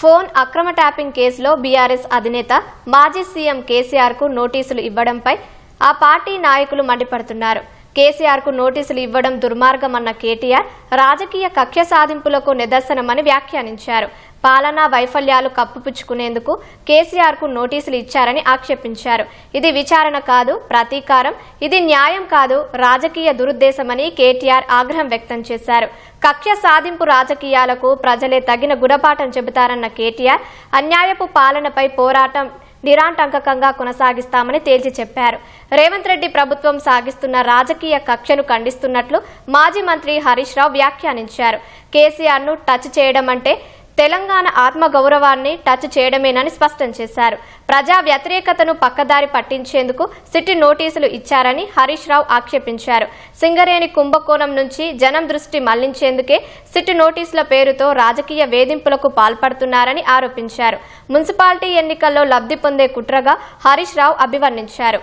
Phone అక్రమ tapping కేసులో BRS అధినేత మాజీ సీఎం కేసీఆర్కు నోటీసులు ఇవ్వడంపై ఆ పార్టీ నాయకులు మండిపడుతున్నారు. కేసీఆర్కు నోటీసులు ఇవ్వడం దుర్మార్గమన్న కేటీఆర్ రాజకీయ కక్ష సాధింపులకు నిదర్శనమని వ్యాఖ్యానించారు. పాలనా వైఫల్యాలు కప్పుపుచ్చుకునేందుకు కేసీఆర్కు నోటీసులు ఇచ్చారని ఆక్షేపించారు. ఇది విచారణ కాదు ప్రతీకారం. ఇది న్యాయం కాదు రాజకీయ దురుద్దేశమని కేటీఆర్ ఆగ్రహం వ్యక్తం చేశారు. కక్ష సాధింపు రాజకీయాలకు ప్రజలే తగిన గుణపాఠం చెబుతారన్న కేటీఆర్ అన్యాయపు పాలనపై పోరాటం నిరాంటంకంగా కొనసాగిస్తామని తేల్చి చెప్పారు. రేవంత్ రెడ్డి ప్రభుత్వం సాగిస్తున్న రాజకీయ కక్షను ఖండిస్తున్నట్లు మాజీ మంత్రి హరీష్ రావు వ్యాఖ్యానించారు. కేసీఆర్ను టచ్ చేయడం అంటే తెలంగాణ ఆత్మగౌరవాన్ని టచ్ చేయడమేనని స్పష్టం చేశారు. ప్రజా వ్యతిరేకతను పక్కదారి పట్టించేందుకు సిటీ నోటీసులు ఇచ్చారని హరీష్ రావు ఆక్షేపించారు. సింగరేణి కుంభకోణం నుంచి జనం దృష్టి మళ్ళించేందుకే సిటీ నోటీసుల పేరుతో రాజకీయ వేధింపులకు పాల్పడుతున్నారని ఆరోపించారు. మున్సిపాలిటీ ఎన్నికల్లో లబ్ధి పొందే కుట్రగా హరీష్ రావు అభివర్ణించారు.